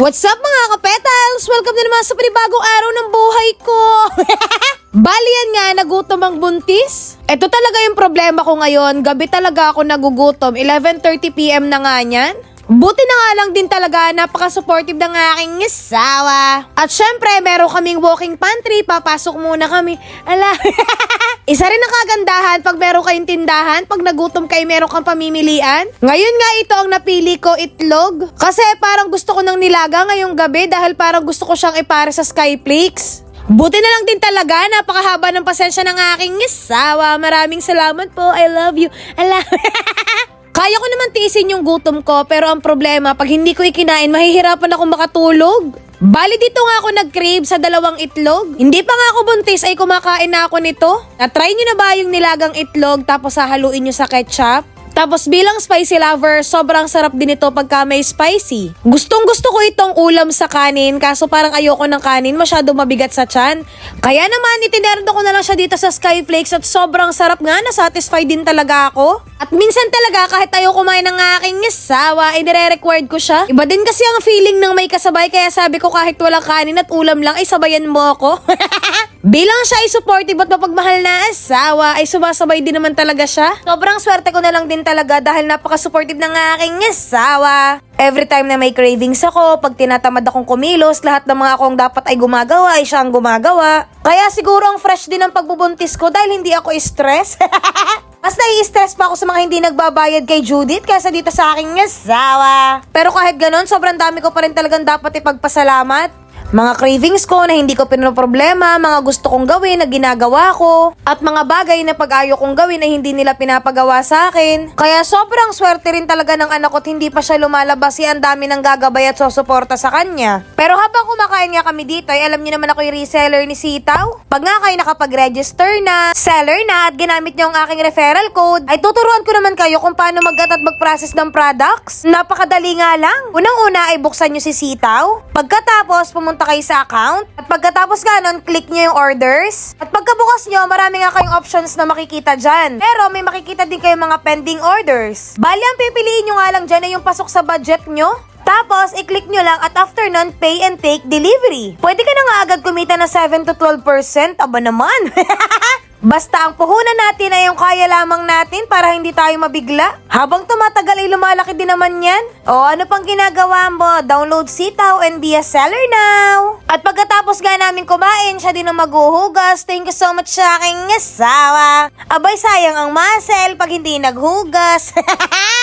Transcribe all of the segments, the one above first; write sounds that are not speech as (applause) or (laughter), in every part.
What's up mga kapetals? Welcome na naman sa panibagong araw ng buhay ko. (laughs) Bali yan nga, nagutom ang buntis. Ito talaga yung problema ko ngayon. Gabi talaga ako nagugutom. 11.30pm na nga niyan. Buti na nga lang din talaga, napaka-supportive ng aking asawa. At syempre, meron kaming walking pantry, papasok muna kami. Ala, (laughs) rin ang kagandahan pag meron kayong tindahan, pag nagutom kayo, meron kang pamimilian. Ngayon nga ito ang napili ko, itlog. Kasi parang gusto ko ng nilaga ngayong gabi dahil parang gusto ko siyang ipare sa Skyflakes. Buti na lang din talaga, napakahaba ng pasensya ng aking asawa. Maraming salamat po, I love you. Ala, (laughs) Kaya ko naman tiisin yung gutom ko, pero ang problema, pag hindi ko ikinain, mahihirapan ako makatulog. Bali dito nga ako nag-crave sa dalawang itlog. Hindi pa nga ako buntis ay kumakain na ako nito. Na-try nyo na ba yung nilagang itlog tapos hahaluin nyo sa ketchup? Tapos bilang spicy lover, sobrang sarap din ito pagka may spicy. Gustong gusto ko itong ulam sa kanin, kaso parang ayoko ng kanin, masyado mabigat sa tiyan. Kaya naman, itinerdo ko na lang siya dito sa Skyflakes at sobrang sarap nga, na-satisfied din talaga ako. Minsan talaga, kahit ayoko kumain ng aking asawa, ay nire-required ko siya. Iba din kasi ang feeling ng may kasabay, kaya sabi ko kahit walang kanin at ulam lang, ay sabayan mo ako. (laughs) Bilang siya ay supportive at mapagmahal na asawa, ay sumasabay din naman talaga siya. Sobrang swerte ko na lang din talaga dahil napaka-supportive ng aking asawa. Every time na may cravings ako, pag tinatamad akong kumilos, lahat ng mga akong dapat ay gumagawa, ay siya ang gumagawa. Kaya siguro ang fresh din ang pagbubuntis ko dahil hindi ako stress. (laughs) Mas nai-stress pa ako sa mga hindi nagbabayad kay Judith kaysa dito sa aking asawa. Pero kahit ganon, sobrang dami ko pa rin talagang dapat ipagpasalamat. Mga cravings ko na hindi ko pinoproblema, mga gusto kong gawin na ginagawa ko, at mga bagay na pag-ayo kong gawin na hindi nila pinapagawa sa akin. Kaya sobrang swerte rin talaga ng anak ko at hindi pa siya lumalabas ang dami ng gagabay at susuporta sa kanya. Pero habang kumakain nga kami dito, ay alam niyo naman ako yung reseller ni Sitaw. Pag nga kayo nakapag-register na, seller na at ginamit niyo ang aking referral code, ay tuturuan ko naman kayo kung paano mag-at at mag-process ng products. Napakadali nga lang. Unang-una ay buksan niyo si Sitaw. Pagkatapos, pumunta kayo sa account. At pagkatapos nga nun, click nyo yung orders. At pagkabukas nyo, marami nga kayong options na makikita dyan. Pero may makikita din kayong mga pending orders. Bali, ang pipiliin nyo nga lang dyan ay yung pasok sa budget nyo. Tapos, i-click nyo lang at after nun, pay and take delivery. Pwede ka na nga agad kumita ng 7 to 12%. Aba naman. (laughs) Basta ang puhunan natin ay yung kaya lamang natin para hindi tayo mabigla. Habang tumatagal ay lumalaki din naman yan. O ano pang ginagawa mo? Download Sitaw and be a seller now. At pagkatapos nga namin kumain, siya din ang maghuhugas. Thank you so much sa aking asawa. Abay sayang ang muscle pag hindi naghugas. (laughs)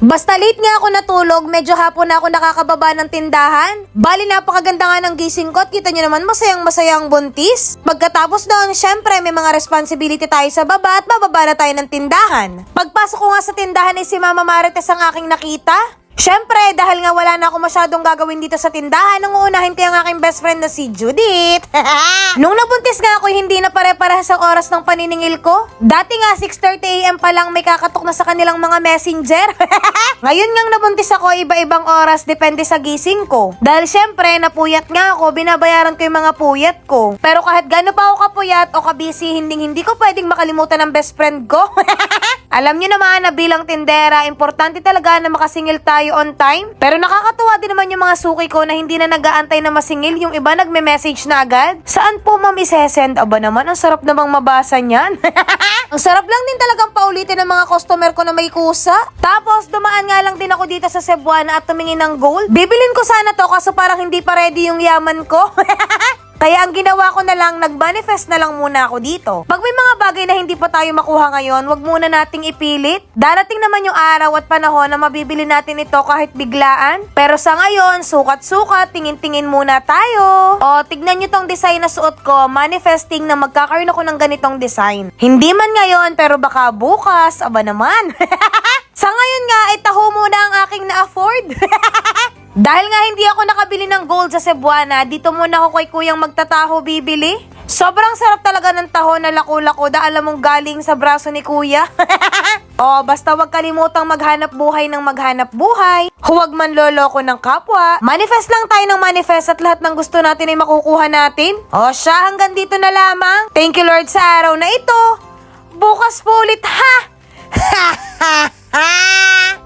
Basta late nga ako natulog, medyo hapon na ako nakakababa ng tindahan. Bali napakaganda nga ng gising ko at kita nyo naman masayang masayang buntis. Pagkatapos doon, syempre may mga responsibility tayo sa baba at bababa na tayo ng tindahan. Pagpasok ko nga sa tindahan ay si Mama Marites ang aking nakita. Syempre, dahil nga wala na ako masyadong gagawin dito sa tindahan, nang uunahin ko yung aking best friend na si Judith. (laughs) Nung nabuntis nga ako, hindi na pare-parehas ang oras ng paniningil ko. Dati nga, 6.30am pa lang may kakatok na sa kanilang mga messenger. (laughs) Ngayon nga nabuntis ako, iba-ibang oras, depende sa gising ko. Dahil syempre, napuyat nga ako, binabayaran ko yung mga puyat ko. Pero kahit gano'n pa ako kapuyat o kabisi, hindi hindi ko pwedeng makalimutan ng best friend ko. (laughs) Alam niyo naman na bilang tindera, importante talaga na makasingil tayo on time. Pero nakakatuwa din naman yung mga suki ko na hindi na nag-aantay na masingil, yung iba nagme-message na agad. Saan po ma'am isesend? Aba naman, ang sarap namang mabasa niyan. (laughs) ang sarap lang din talagang paulitin ng mga customer ko na may kusa. Tapos, dumaan nga lang din ako dito sa Cebuana at tumingin ng gold. Bibilin ko sana to kaso parang hindi pa ready yung yaman ko. (laughs) Kaya ang ginawa ko na lang, nag-manifest na lang muna ako dito. Pag may mga bagay na hindi pa tayo makuha ngayon, wag muna nating ipilit. Darating naman yung araw at panahon na mabibili natin ito kahit biglaan. Pero sa ngayon, sukat-sukat, tingin-tingin muna tayo. O, tignan nyo tong design na suot ko, manifesting na magkakaroon ako ng ganitong design. Hindi man ngayon, pero baka bukas, aba naman. (laughs) sa ngayon nga, ay taho muna ang aking na-afford. (laughs) Dahil nga hindi ako nakabili ng gold sa Cebuana, dito muna ako kay kuyang magtataho bibili. Sobrang sarap talaga ng taho na lako-lako da alam mong galing sa braso ni kuya. (laughs) oh, basta wag kalimutang maghanap buhay ng maghanap buhay. Huwag man loloko ng kapwa. Manifest lang tayo ng manifest at lahat ng gusto natin ay makukuha natin. O siya, hanggang dito na lamang. Thank you Lord sa araw na ito. Bukas po ulit ha! (laughs) Ah!